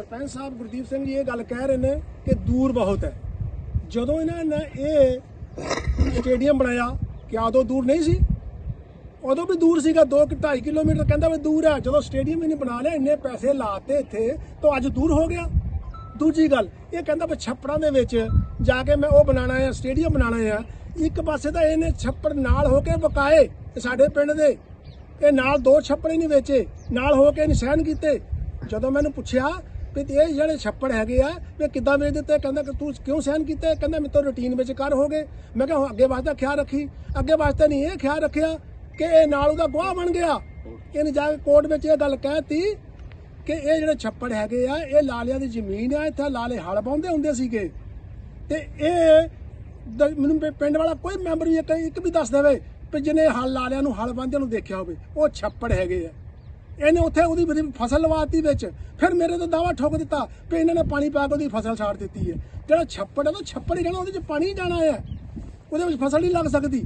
ਸਰਪੰਚ ਸਾਹਿਬ ਗੁਰਦੀਪ ਸਿੰਘ ਜੀ ਇਹ ਗੱਲ ਕਹਿ ਰਹੇ ਨੇ ਕਿ ਦੂਰ ਬਹੁਤ ਹੈ। ਜਦੋਂ ਇਹਨਾਂ ਨੇ ਇਹ ਸਟੇਡੀਅਮ ਬਣਾਇਆ, ਕਿ ਉਦੋਂ ਦੂਰ ਨਹੀਂ ਸੀ। ਉਦੋਂ ਵੀ ਦੂਰ ਸੀਗਾ 2 2.5 ਕਿਲੋਮੀਟਰ ਕਹਿੰਦਾ ਵੀ ਦੂਰ ਹੈ। ਜਦੋਂ ਸਟੇਡੀਅਮ ਹੀ ਨਹੀਂ ਬਣਾ ਲਿਆ, ਇੰਨੇ ਪੈਸੇ ਲਾਤੇ ਇੱਥੇ, ਤਾਂ ਅੱਜ ਦੂਰ ਹੋ ਗਿਆ। ਦੂਜੀ ਗੱਲ, ਇਹ ਕਹਿੰਦਾ ਵੀ ਛੱਪੜਾਂ ਦੇ ਵਿੱਚ ਜਾ ਕੇ ਮੈਂ ਉਹ ਬਣਾਉਣਾ ਹੈ, ਸਟੇਡੀਅਮ ਬਣਾਉਣਾ ਹੈ। ਇੱਕ ਪਾਸੇ ਤਾਂ ਇਹਨੇ ਛੱਪੜ ਨਾਲ ਹੋ ਕੇ ਬਕਾਏ ਸਾਡੇ ਪਿੰਡ ਦੇ। ਇਹ ਨਾਲ ਦੋ ਛੱਪੜ ਹੀ ਨਹੀਂ ਵੇਚੇ, ਨਾਲ ਹੋ ਕੇ ਨਿਸ਼ਾਨ ਕੀਤੇ। ਜਦੋਂ ਮੈਨੂੰ ਪੁੱਛਿਆ ਵੀ ਇਹ ਜਿਹੜੇ ਛੱਪੜ ਹੈਗੇ ਆ, ਵੀ ਕਿੱਦਾਂ ਵੇਚ ਦਿੱਤੇ ਕਹਿੰਦਾ ਕਿ ਤੂੰ ਕਿਉਂ ਸਹਿਨ ਕੀਤੇ? ਕਹਿੰਦਾ ਮੇਰੇ ਤੋਂ ਰੁਟੀਨ ਵਿੱਚ ਕਰ ਹੋ ਗਏ। ਮੈਂ ਕਿਹਾ ਹੁਣ ਅੱਗੇ ਵਾਸਤੇ ਖਿਆਲ ਰੱਖੀ। ਅੱਗੇ ਵਾਸਤੇ ਨਹੀਂ ਇਹ ਖਿਆਲ ਰੱਖਿਆ ਕਿ ਇਹ ਨਾਲ ਉਹਦਾ ਗਵਾਹ ਬਣ ਗਿਆ। ਇਹਨੇ ਜਾ ਕੇ ਕੋਰਟ ਵਿੱਚ ਇਹ ਗੱਲ ਕਹਿਤੀ ਕਿ ਇਹ ਜਿਹੜੇ ਛੱਪੜ ਹੈਗੇ ਆ, ਇਹ ਲਾਲਿਆਂ ਦੀ ਜ਼ਮੀਨ ਆ, ਇੱਥੇ ਲਾਲੇ ਹਲ ਪਾਉਂਦੇ ਹੁੰਦੇ ਸੀਗੇ। ਤੇ ਇਹ ਮੈਨੂੰ ਪਿੰਡ ਵਾਲਾ ਕੋਈ ਮੈਂਬਰ ਵੀ ਇੱਕ ਵੀ ਦੱਸ ਦੇਵੇ ਕਿ ਜਿਹਨੇ ਹਲ ਲਾਲਿਆਂ ਨੂੰ ਹਲ ਪਾਉਂਦੇ ਨੂੰ ਦੇਖਿਆ ਹੋਵੇ, ਉਹ ਛੱਪੜ ਹੈਗੇ ਆ। ਇਹਨੇ ਉੱਥੇ ਉਹਦੀ ਬੜੀ ਫਸਲ ਲਵਾਤੀ ਵਿੱਚ। ਫਿਰ ਮੇਰੇ ਤੋਂ ਦਾਵਾ ਠੋਕ ਦਿੱਤਾ ਕਿ ਇਹਨਾਂ ਨੇ ਪਾਣੀ ਪਾ ਕੇ ਉਹਦੀ ਫਸਲ ਛਾੜ ਦਿੱਤੀ ਹੈ। ਜਿਹੜਾ ਛੱਪੜ ਹੈ ਉਹ ਛੱਪੜ ਹੀ ਰਹਿਣਾ, ਉਹਦੇ ਵਿੱਚ ਪਾਣੀ ਜਾਣਾ ਹੈ। ਉਹਦੇ ਵਿੱਚ ਫਸਲ ਨਹੀਂ ਲੱਗ ਸਕਦੀ।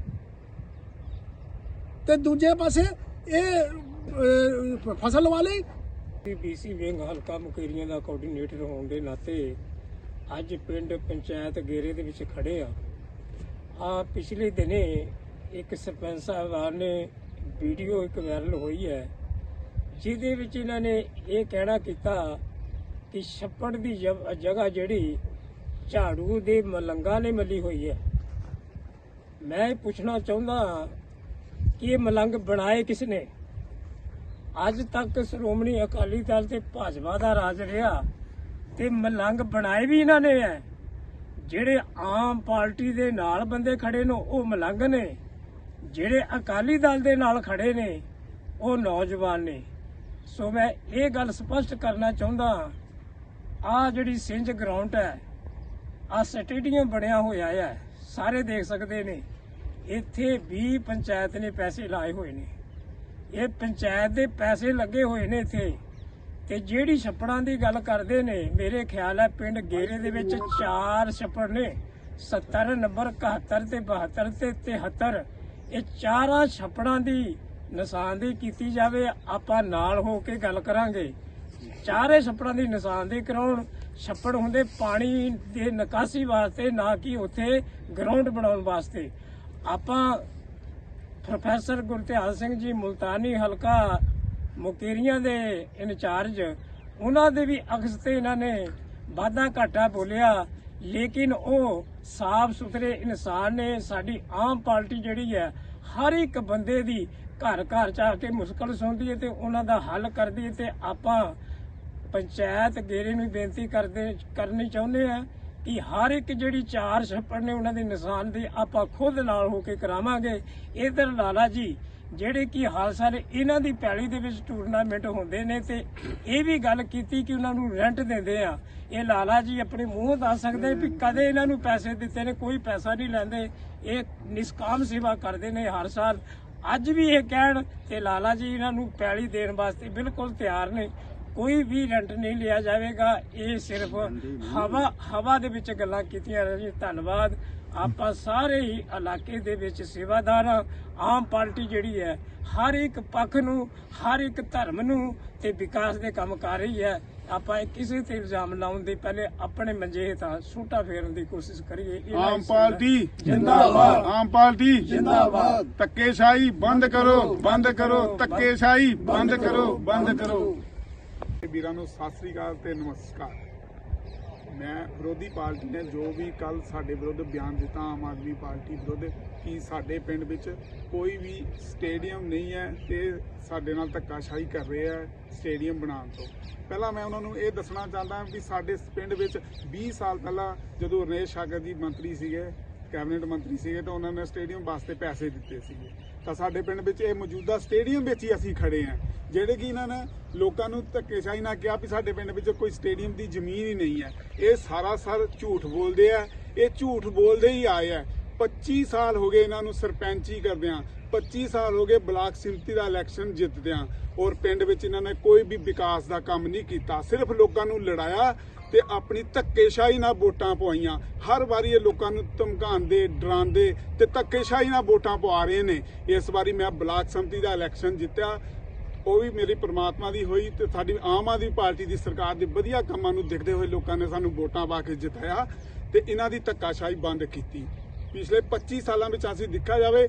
ਤੇ ਦੂਜੇ ਪਾਸੇ ਇਹ ਫਸਲ ਲਵਾ ਲਈ। ਬੀਸੀ ਵਿੰਗ ਹਲਕਾ ਮੁਕੇਰੀਆਂ ਦਾ ਕੋਆਰਡੀਨੇਟਰ ਹੋਣ ਦੇ ਨਾਤੇ ਅੱਜ ਪਿੰਡ ਪੰਚਾਇਤ ਗੇਰੇ ਦੇ ਵਿੱਚ ਖੜੇ ਆ। ਆ ਪਿਛਲੇ ਦਿਨੇ ਇੱਕ ਸਰਪੰਚ ਸਾਹਿਬਾਨ ਨੇ ਵੀਡੀਓ ਇੱਕ ਵਾਇਰਲ ਹੋਈ ਹੈ। ਜਿਹਦੇ ਵਿੱਚ ਇਹਨਾਂ ਨੇ ਇਹ ਕਹਿਣਾ ਕੀਤਾ ਕਿ ਛੱਪੜ ਦੀ ਜਬ- ਜਗ੍ਹਾ ਜਿਹੜੀ ਝਾੜੂ ਦੇ ਮਲੰਗਾ ਨੇ ਮੱਲੀ ਹੋਈ ਹੈ। ਮੈਂ ਇਹ ਪੁੱਛਣਾ ਚਾਹੁੰਦਾ ਕਿ ਇਹ ਮਲੰਗ ਬਣਾਏ ਕਿਸ ਨੇ? ਅੱਜ ਤੱਕ ਸ਼੍ਰੋਮਣੀ ਅਕਾਲੀ ਦਲ ਤੇ ਭਾਜਪਾ ਦਾ ਰਾਜ ਰਿਹਾ ਤੇ ਮਲੰਗ ਬਣਾਏ ਵੀ ਇਹਨਾਂ ਨੇ ਹੈ ਜਿਹੜੇ ਆਮ ਪਾਰਟੀ ਦੇ ਨਾਲ ਬੰਦੇ ਖੜੇ ਨੇ, ਉਹ ਮਲੰਗ ਨੇ। ਜਿਹੜੇ ਅਕਾਲੀ ਦਲ ਦੇ ਨਾਲ ਖੜੇ ਨੇ, ਉਹ ਨੌਜਵਾਨ ਨੇ। ਸੋ ਮੈਂ ਇਹ ਗੱਲ ਸਪਸ਼ਟ ਕਰਨਾ ਚਾਹੁੰਦਾ ਆ ਜਿਹੜੀ ਸਿੰਜ ਗਰਾਊਂਡ ਹੈ ਆ ਸਟੇਡੀਅਮ ਬਣਿਆ ਹੋਇਆ ਹੈ, ਸਾਰੇ ਦੇਖ ਸਕਦੇ ਨੇ। ਇੱਥੇ ਵੀ ਪੰਚਾਇਤ ਨੇ ਪੈਸੇ ਲਾਏ ਹੋਏ ਨੇ। ਇਹ ਪੰਚਾਇਤ ਦੇ ਪੈਸੇ ਲੱਗੇ ਹੋਏ ਨੇ ਇੱਥੇ। ਤੇ ਜਿਹੜੀ ਛੱਪੜਾਂ ਦੀ ਗੱਲ ਕਰਦੇ ਨੇ, ਮੇਰੇ ਖਿਆਲ ਹੈ ਪਿੰਡ ਗੇਰੇ ਦੇ ਵਿੱਚ ਚਾਰ ਛੱਪੜ ਨੇ। 70 ਨੰਬਰ 71 ਤੇ 72 ਤੇ 73 ਇਹ ਚਾਰਾਂ ਛੱਪੜਾਂ ਦੀ ਨਿਸ਼ਾਨਦੇਹੀ ਕੀਤੀ ਜਾਵੇ, ਆਪਾਂ ਨਾਲ ਹੋ ਕੇ ਗੱਲ ਕਰਾਂਗੇ। ਚਾਰੇ ਛੱਪੜਾਂ ਦੀ ਨਿਸ਼ਾਨਦੇਹੀ ਕਰਾਉਣ। ਛੱਪੜ ਹੁੰਦੇ ਪਾਣੀ ਦੇ ਨਿਕਾਸੀ ਵਾਸਤੇ, ਨਾ ਕਿ ਉੱਥੇ ਗਰਾਊਂਡ ਬਣਾਉਣ ਵਾਸਤੇ। ਆਪਾਂ ਪ੍ਰੋਫੈਸਰ ਗੁਰਤਿਆਲ ਸਿੰਘ ਜੀ, ਮੁਲਤਾਨੀ ਹਲਕਾ ਮੁਕੇਰੀਆਂ ਦੇ ਇੰਚਾਰਜ ਉਹਨਾਂ ਦੇ ਵੀ ਅਕਸ ਤੇ ਇਹਨਾਂ ਨੇ ਵਾਧਾ ਘਾਟਾ ਬੋਲਿਆ। ਲੇਕਿਨ ਉਹ ਸਾਫ਼ ਸੁਥਰੇ ਇਨਸਾਨ ਨੇ, ਸਾਡੀ ਆਮ ਪਾਰਟੀ ਜਿਹੜੀ ਹੈ, ਹਰ ਇੱਕ ਬੰਦੇ ਦੀ ਘਰ ਘਰ ਜਾ ਕੇ ਮੁਸ਼ਕਲ ਸੁਣਦੀ ਹੈ ਤੇ ਉਹਨਾਂ ਦਾ ਹੱਲ ਕਰਦੀ ਹੈ ਤੇ ਆਪਾਂ ਪੰਚਾਇਤ ਗੇਰੇ ਨੂੰ ਬੇਨਤੀ ਕਰਦੇ, ਕਰਨੀ ਚਾਹੁੰਦੇ ਆ ਕਿ ਹਰ ਇੱਕ ਜਿਹੜੀ ਚਾਰ ਛੱਪੜ ਨੇ ਉਹਨਾਂ ਦੇ ਨਿਸ਼ਾਨ ਦੇ ਆਪਾਂ ਖੁਦ ਨਾਲ ਹੋ ਕੇ ਕਰਾਵਾਂਗੇ। ਇਧਰ ਲਾਲਾ ਜੀ, ਜਿਹੜੇ ਕਿ ਹਾਲ ਸਾਲ ਇਹਨਾਂ ਦੀ ਪੈਲੀ ਦੇ ਵਿੱਚ ਟੂਰਨਾਮੈਂਟ ਹੁੰਦੇ ਨੇ ਤੇ ਇਹ ਵੀ ਗੱਲ ਕੀਤੀ ਕਿ ਉਹਨਾਂ ਨੂੰ ਰੈਂਟ ਦਿੰਦੇ ਆ। ਇਹ ਲਾਲਾ ਜੀ ਆਪਣੇ ਮੂੰਹ ਦੱਸ ਸਕਦੇ ਵੀ ਕਦੇ ਇਹਨਾਂ ਨੂੰ ਪੈਸੇ ਦਿੱਤੇ ਨੇ, ਕੋਈ ਪੈਸਾ ਨਹੀਂ ਲੈਂਦੇ। ਇਹ ਨਿਸ਼ਕਾਮ ਸੇਵਾ ਕਰਦੇ ਨੇ ਹਰ ਸਾਲ। ਅੱਜ ਵੀ ਇਹ ਕਹਿਣ ਤੇ ਲਾਲਾ ਜੀ ਇਹਨਾਂ ਨੂੰ ਪੈਲੀ ਦੇਣ ਵਾਸਤੇ ਬਿਲਕੁਲ ਤਿਆਰ ਨੇ। ਕੋਈ ਵੀ ਰੈਂਟ ਨਹੀਂ ਲਿਆ ਜਾਵੇਗਾ। ਇਹ ਸਿਰਫ ਹਵਾ ਹਵਾ ਦੇ ਵਿੱਚ ਗੱਲਾਂ ਕੀਤੀਆਂ ਜੀ ਧੰਨਵਾਦ। ਆਪਾਂ ਸਾਰੇ ਹੀ ਇਲਾਕੇ ਦੇ ਵਿੱਚ ਸੇਵਾਦਾਰ। ਆਮ ਪਾਰਟੀ ਜਿਹੜੀ ਹੈ ਹਰ ਇੱਕ ਪੱਖ ਨੂੰ ਹਰ ਇੱਕ ਧਰਮ ਨੂੰ ਤੇ ਵਿਕਾਸ ਦੇ ਕੰਮ ਕਰ ਰਹੀ ਹੈ। ਆਪਾਂ ਕਿਸੇ ਤੇ ਇਲਜ਼ਾਮ ਲਾਉਣ ਦੇ ਪਹਿਲੇ ਆਪਣੇ ਮੰਜੇ ਹੇਠਾਂ ਸੂਟਾ ਫੇਰਨ ਦੀ ਕੋਸ਼ਿਸ਼ ਕਰੀਏ। ਆਮ ਪਾਰਟੀ ਜਿੰਦਾਬਾਦ। ਆਮ ਪਾਰਟੀ ਜਿੰਦਾਬਾਦ। ਧੱਕੇਸ਼ਾਹੀ ਬੰਦ ਕਰੋ ਬੰਦ ਕਰੋ। ਧੱਕੇਸ਼ਾਹੀ ਬੰਦ ਕਰੋ ਬੰਦ ਕਰੋ। ਵੀਰਾਂ ਨੂੰ ਸਤਿ ਸ੍ਰੀ ਅਕਾਲ ਤੇ ਨਮਸਕਾਰ। ਮੈਂ ਵਿਰੋਧੀ ਪਾਰਟੀ ਨੇ ਜੋ ਵੀ ਕੱਲ ਸਾਡੇ ਵਿਰੁੱਧ ਬਿਆਨ ਦਿੱਤਾ ਆਮ ਆਦਮੀ ਪਾਰਟੀ ਵਿਰੁੱਧ ਕਿ ਸਾਡੇ ਪਿੰਡ ਵਿੱਚ ਕੋਈ ਵੀ ਸਟੇਡੀਅਮ ਨਹੀਂ ਹੈ ਤੇ ਸਾਡੇ ਨਾਲ ਧੱਕਾਸ਼ਾਹੀ ਕਰ ਰਹੇ ਆ ਸਟੇਡੀਅਮ ਬਣਾਉਣ ਤੋਂ। ਪਹਿਲਾਂ ਮੈਂ ਉਹਨਾਂ ਨੂੰ ਇਹ ਦੱਸਣਾ ਚਾਹੁੰਦਾ ਹਾਂ ਵੀ ਸਾਡੇ ਪਿੰਡ ਵਿੱਚ 20 ਸਾਲ ਪਹਿਲਾਂ ਜਦੋਂ ਰਣੇਸ਼ ਸ਼ਾਗਰ ਜੀ ਮੰਤਰੀ ਸੀਗੇ, ਕੈਬਨਿਟ ਮੰਤਰੀ ਸੀਗੇ, ਤਾਂ ਉਹਨਾਂ ਨੇ ਸਟੇਡੀਅਮ ਵਾਸਤੇ ਪੈਸੇ ਦਿੱਤੇ ਸੀਗੇ। ਤਾਂ ਸਾਡੇ ਪਿੰਡ ਵਿੱਚ ਇਹ ਮੌਜੂਦਾ ਸਟੇਡੀਅਮ ਵਿੱਚ ਹੀ ਅਸੀਂ ਖੜੇ ਹਾਂ, ਜਿਹੜੇ ਕਿ ਇਹਨਾਂ ਨੇ ਲੋਕਾਂ ਨੂੰ ਧੱਕੇਸ਼ਾਹੀ ਨਾਲ ਕਿਹਾ ਵੀ ਸਾਡੇ ਪਿੰਡ ਵਿੱਚ ਕੋਈ ਸਟੇਡੀਅਮ ਦੀ ਜ਼ਮੀਨ ਹੀ ਨਹੀਂ ਹੈ। ਇਹ ਸਾਰਾ ਸਰ ਝੂਠ ਬੋਲਦੇ ਆ। ਇਹ ਝੂਠ ਬੋਲਦੇ ਹੀ ਆਏ ਆ। 25 ਸਾਲ ਹੋ ਗਏ ਇਹਨਾਂ ਨੂੰ ਸਰਪੰਚੀ ਕਰਦਿਆਂ 25 ਸਾਲ ਹੋ ਗਏ ਬਲਾਕ ਸਿੰਮਤੀ ਦਾ ਇਲੈਕਸ਼ਨ ਜਿੱਤਦਿਆਂ ਔਰ ਪਿੰਡ ਵਿੱਚ ਇਹਨਾਂ ਨੇ ਕੋਈ ਵੀ ਵਿਕਾਸ ਦਾ ਕੰਮ ਨਹੀਂ ਕੀਤਾ। ਸਿਰਫ ਲੋਕਾਂ ਨੂੰ ਲੜਾਇਆ ਤੇ ਆਪਣੀ ਧੱਕੇਸ਼ਾਹੀ ਨਾਲ ਵੋਟਾਂ ਪਵਾਈਆਂ। ਹਰ ਵਾਰੀ ਇਹ ਲੋਕਾਂ ਨੂੰ ਧਮਕਾਉਂਦੇ, ਡਰਾਉਂਦੇ ਤੇ ਧੱਕੇਸ਼ਾਹੀ ਨਾਲ ਵੋਟਾਂ ਪਵਾ ਰਹੇ ਨੇ। ਇਸ ਵਾਰੀ ਮੈਂ ਬਲਾਕ ਸੰਮਤੀ ਦਾ ਇਲੈਕਸ਼ਨ ਜਿੱਤਿਆ। ਉਹ ਵੀ ਮੇਰੀ ਪ੍ਰਮਾਤਮਾ ਦੀ ਹੋਈ ਤੇ ਸਾਡੀ ਆਮ ਆਦਮੀ ਪਾਰਟੀ ਦੀ ਸਰਕਾਰ ਦੇ ਵਧੀਆ ਕੰਮਾਂ ਨੂੰ ਦੇਖਦੇ ਹੋਏ ਲੋਕਾਂ ਨੇ ਸਾਨੂੰ ਵੋਟਾਂ ਪਾ ਕੇ ਜਿਤਾਇਆ ਤੇ ਇਹਨਾਂ ਦੀ ਧੱਕਾਸ਼ਾਹੀ ਬੰਦ ਕੀਤੀ। ਪਿਛਲੇ 25 ਸਾਲਾਂ ਵਿੱਚ ਅਸੀਂ ਦੇਖਿਆ ਜਾਵੇ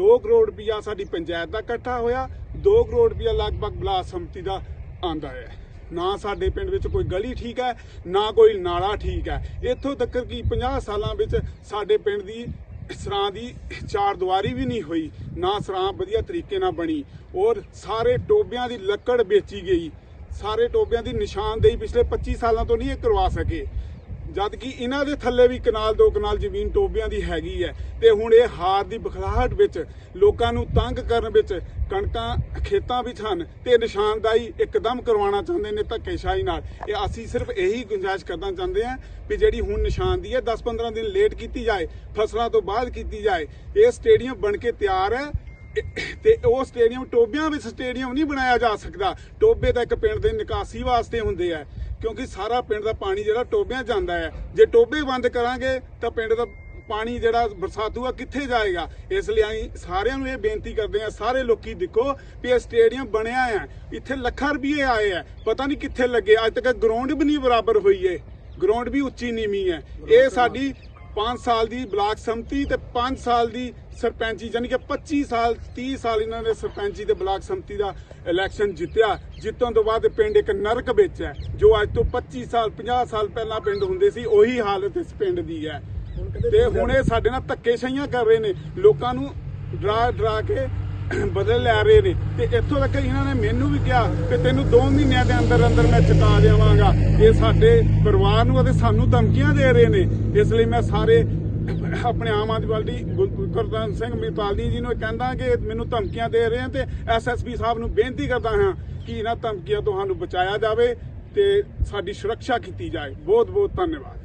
2 ਕਰੋੜ ਰੁਪਇਆ ਸਾਡੀ ਪੰਚਾਇਤ ਦਾ ਇਕੱਠਾ ਹੋਇਆ 2 ਕਰੋੜ ਰੁਪਇਆ ਲਗਭਗ ਬਲਾਕ ਸੰਮਤੀ ਦਾ ਆਂਦਾ ਹੈ। ਨਾ ਸਾਡੇ ਪਿੰਡ ਵਿੱਚ ਕੋਈ ਗਲੀ ਠੀਕ ਹੈ, ਨਾ ਕੋਈ ਨਾਲਾ ਠੀਕ ਹੈ। ਇੱਥੋਂ ਤੱਕ ਕਿ 50 ਸਾਲਾਂ ਵਿੱਚ ਸਾਡੇ ਪਿੰਡ ਦੀ ਸਰਾਂ ਦੀ ਚਾਰ ਦੀਵਾਰੀ ਵੀ ਨਹੀਂ ਹੋਈ, ਨਾ ਸਰਾਂ ਵਧੀਆ ਤਰੀਕੇ ਨਾਲ ਬਣੀ। ਔਰ ਸਾਰੇ ਟੋਬਿਆਂ ਦੀ ਲੱਕੜ ਵੇਚੀ ਗਈ। ਸਾਰੇ ਟੋਬਿਆਂ ਦੀ ਨਿਸ਼ਾਨਦੇਹੀ ਪਿਛਲੇ 25 ਸਾਲਾਂ ਤੋਂ ਨਹੀਂ ਇਹ ਕਰਵਾ ਸਕੇ। ਜਦ ਕਿ ਇਹਨਾਂ ਦੇ ਥੱਲੇ ਵੀ ਕਨਾਲ ਦੋ ਕਨਾਲ ਜ਼ਮੀਨ ਟੋਬਿਆਂ ਦੀ ਹੈਗੀ ਹੈ। ਤੇ ਹੁਣ ਇਹ ਹਾਰ ਦੀ ਬਖਲਾਹਟ ਵਿੱਚ ਲੋਕਾਂ ਨੂੰ ਤੰਗ ਕਰਨ ਵਿੱਚ ਕਣਕਾਂ ਖੇਤਾਂ ਵਿੱਚ ਹਨ ਤੇ ਨਿਸ਼ਾਨਦਾਈ ਇੱਕਦਮ ਕਰਵਾਉਣਾ ਚਾਹੁੰਦੇ ਨੇ ਧੱਕੇਸ਼ਾਹੀ ਨਾਲ। ਇਹ ਅਸੀਂ ਸਿਰਫ ਇਹੀ ਗੁੰਜਾਇਸ਼ ਕਰਨਾ ਚਾਹੁੰਦੇ ਹਾਂ ਵੀ ਜਿਹੜੀ ਹੁਣ ਨਿਸ਼ਾਨਦੀ ਹੈ 10-15 ਦਿਨ ਲੇਟ ਕੀਤੀ ਜਾਏ, ਫਸਲਾਂ ਤੋਂ ਬਾਅਦ ਕੀਤੀ ਜਾਏ, ਇਹ ਸਟੇਡੀਅਮ ਬਣ ਕੇ ਤਿਆਰ ਹੈ। ਤੇ ਉਹ ਸਟੇਡੀਅਮ ਟੋਬਿਆਂ ਵਿੱਚ ਸਟੇਡੀਅਮ ਨਹੀਂ ਬਣਾਇਆ ਜਾ ਸਕਦਾ। ਟੋਬੇ ਤਾਂ ਇੱਕ ਪਿੰਡ ਦੇ ਨਿਕਾਸੀ ਵਾਸਤੇ ਹੁੰਦੇ ਆ। ਕਿਉਂਕਿ ਸਾਰਾ ਪਿੰਡ ਦਾ ਪਾਣੀ ਜਿਹੜਾ ਟੋਬਿਆਂ 'ਚ ਜਾਂਦਾ ਹੈ। ਜੇ ਟੋਬੇ ਬੰਦ ਕਰਾਂਗੇ ਤਾਂ ਪਿੰਡ ਦਾ ਪਾਣੀ ਜਿਹੜਾ ਬਰਸਾਤੂ ਆ ਕਿੱਥੇ ਜਾਏਗਾ? ਇਸ ਲਈ ਅਸੀਂ ਸਾਰਿਆਂ ਨੂੰ ਇਹ ਬੇਨਤੀ ਕਰਦੇ ਆ ਸਾਰੇ ਲੋਕੀ ਦੇਖੋ ਵੀ ਇਹ ਸਟੇਡੀਅਮ ਬਣਿਆ ਹੈ ਇੱਥੇ ਲੱਖਾਂ ਰੁਪਏ ਆਏ ਆ। ਪਤਾ ਨਹੀਂ ਕਿੱਥੇ ਲੱਗੇ। ਅੱਜ ਤੱਕ ਗਰਾਊਂਡ ਵੀ ਨਹੀਂ ਬਰਾਬਰ ਹੋਈ ਏ। ਗਰਾਊਂਡ ਵੀ ਉੱਚੀ ਨੀਵੀਂ ਹੈ ਇਹ ਸਾਡੀ 5 ਸਾਲ ਦੀ ਬਲਾਕ ਸੰਮਤੀ ਤੇ 5 ਸਾਲ ਦੀ ਸਰਪੰਚੀ ਯਾਨੀ ਕਿ 25 ਸਾਲ 30 ਸਾਲ ਇਹਨਾਂ ਨੇ ਸਰਪੰਚੀ ਤੇ ਬਲਾਕ ਸੰਮਤੀ ਦਾ ਇਲੈਕਸ਼ਨ ਜਿੱਤਿਆ। ਜਿੱਤਣ ਤੋਂ ਬਾਅਦ ਪਿੰਡ ਇੱਕ ਨਰਕ ਵਿੱਚ ਹੈ ਜੋ ਅੱਜ ਤੋਂ 25 ਸਾਲ 50 ਸਾਲ ਪਹਿਲਾਂ ਪਿੰਡ ਹੁੰਦੇ ਸੀ ਉਹੀ ਹਾਲਤ ਇਸ ਪਿੰਡ ਦੀ ਹੈ। ਤੇ ਹੁਣ ਇਹ ਸਾਡੇ ਨਾਲ ਧੱਕੇਸ਼ਾਹੀਆਂ ਕਰ ਰਹੇ ਨੇ। ਲੋਕਾਂ ਨੂੰ ਡਰਾ ਡਰਾ ਕੇ ਬਦਲ ਲੈ ਰਹੇ ਨੇ। ਤੇ ਇੱਥੋਂ ਤੱਕ ਇਹਨਾਂ ਨੇ ਮੈਨੂੰ ਵੀ ਕਿਹਾ ਕਿ ਤੈਨੂੰ 2 ਮਹੀਨਿਆਂ ਦੇ ਅੰਦਰ ਅੰਦਰ ਮੈਂ ਚੁਕਾ ਦੇਵਾਂਗਾ। ਇਹ ਸਾਡੇ ਪਰਿਵਾਰ ਨੂੰ ਅਤੇ ਸਾਨੂੰ ਧਮਕੀਆਂ ਦੇ ਰਹੇ ਨੇ। ਇਸ ਲਈ ਮੈਂ ਸਾਰੇ ਆਪਣੇ ਆਮ ਆਦਮੀ ਪਾਰਟੀ, ਗੁਰ- ਗੁਰਦਾਨ ਸਿੰਘ ਮਿਤਾਲੀ ਜੀ ਨੂੰ ਕਹਿੰਦਾ ਕਿ ਮੈਨੂੰ ਧਮਕੀਆਂ ਦੇ ਰਹੇ ਹਨ ਤੇ ਐਸਐਸਪੀ ਸਾਹਿਬ ਨੂੰ ਬੇਨਤੀ ਕਰਦਾ ਹਾਂ ਕਿ ਇਹਨਾਂ ਧਮਕੀਆਂ ਤੋਂ ਸਾਨੂੰ ਬਚਾਇਆ ਜਾਵੇ ਤੇ ਸਾਡੀ ਸੁਰੱਖਿਆ ਕੀਤੀ ਜਾਏ। ਬਹੁਤ ਬਹੁਤ ਧੰਨਵਾਦ।